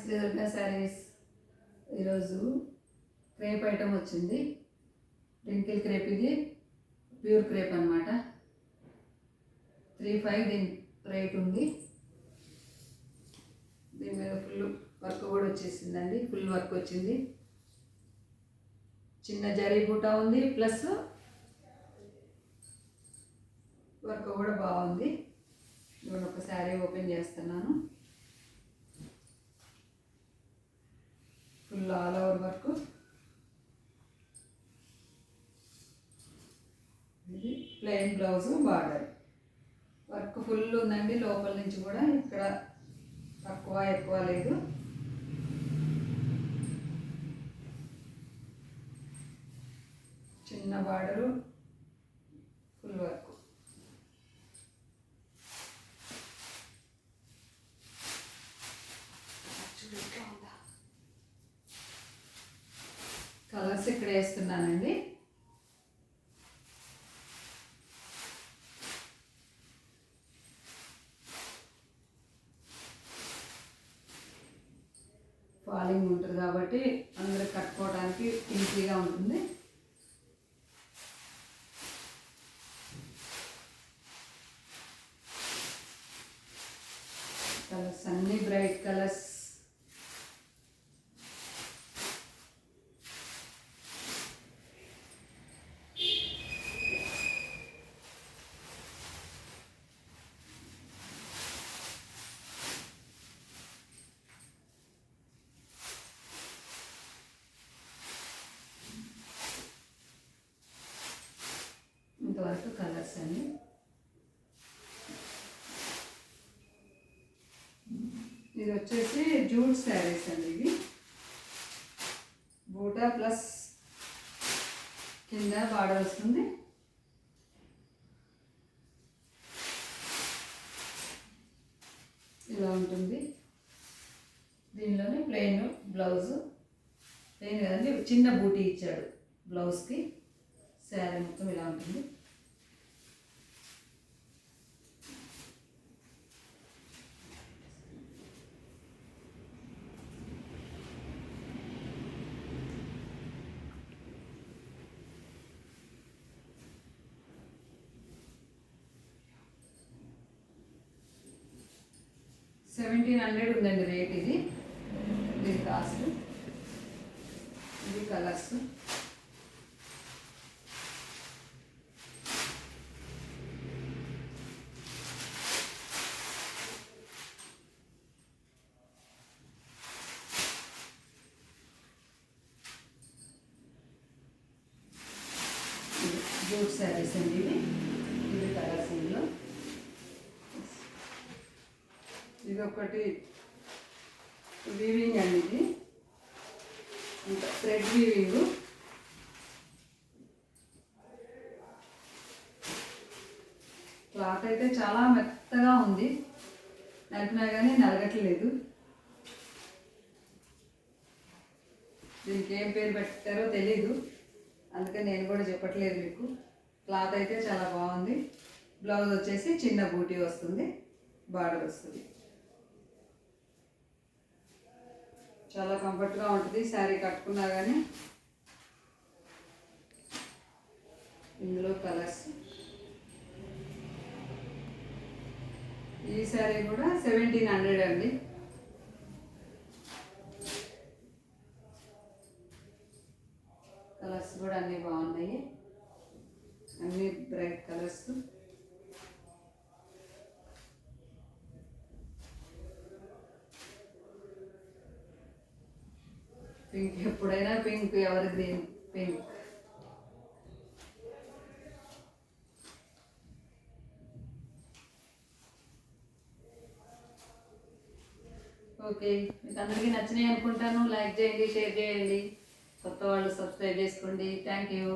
శ్రీదుర్గ శారీస్ ఈరోజు crepe item వచ్చింది. Wrinkle crepe ఇది. ప్యూర్ క్రేప్ అనమాట త్రీ ఫైవ్ దీని రేట్ ఉంది. దీని మీద ఫుల్ వర్క్ కూడా వచ్చేసిందండి. ఫుల్ వర్క్ వచ్చింది. చిన్న జరీ బూటా ఉంది. ప్లస్ వర్క్ కూడా బాగుంది. నేను ఒక శారీ ఓపెన్ చేస్తున్నాను ఫుల్ ఆల్ ఓవర్ వర్క్ ఇది plain blouse border. Work full ఉందండి లోపల నుంచి కూడా ఇక్కడ తక్కువ ఎక్కువ లేదు. చిన్న బార్డరు ఫుల్ వర్క్. కలర్స్ ఇక్కడ వేస్తున్నానండి ఫాలింగ్ ఉంటుంది కాబట్టి అందరూ కట్టుకోవడానికి ఈజీగా ఉంటుంది. కలర్స్ అన్ని బ్రైట్ కలర్స్ ఇంతవరకు కలర్స్ అండి ఇది వచ్చేసి జూట్ శారీస్ అండి ఇవి. బూటా ప్లస్ కింద బార్డర్ వస్తుంది ఇలా ఉంటుంది. దీనిలోనే ప్లెయిన్ బ్లౌజ్ ప్లెయిన్ కదండి చిన్న బూటీ ఇచ్చాడు బ్లౌజ్కి శారీ మొత్తం ఇలా ఉంటుంది. సెవెంటీన్ హండ్రెడ్ ఉందండి రేట్ ఇది. ఇది కాస్ట్ ఇది కలర్స్ జూట్ శారీస్ అండి ఇవి. ఇది ఒకటి వీవింగ్ అండి ఇది. ఇంకా థ్రెడ్ వీవింగ్ క్లాత్ అయితే చాలా మెత్తగా ఉంది. నలిపినా కానీ నలగట్లేదు. దీనికి ఏం పేరు పెట్టారో తెలీదు. అందుకని నేను కూడా చెప్పట్లేదు మీకు. క్లాత్ అయితే చాలా బాగుంది. బ్లౌజ్ వచ్చేసి చిన్న బూటీ వస్తుంది. బార్డర్ వస్తుంది. చాలా కంఫర్ట్గా ఉంటుంది. శారీ కట్టుకున్నా కానీ ఇందులో కలర్స్ ఈ శారీ కూడా సెవెంటీన్ హండ్రెడ్ అండి. కలర్స్ కూడా అన్నీ బాగున్నాయి. అన్నీ బ్రైట్ కలర్స్ పింక్ ఎప్పుడైనా పింక్ ఎవరి గ్రీన్? పింక్. ఓకే మీకు అందరికీ నచ్చినాయి అనుకుంటాను. లైక్ చేయండి షేర్ చేయండి. కొత్త వాళ్ళు సబ్స్క్రైబ్ చేసుకోండి. Thank you.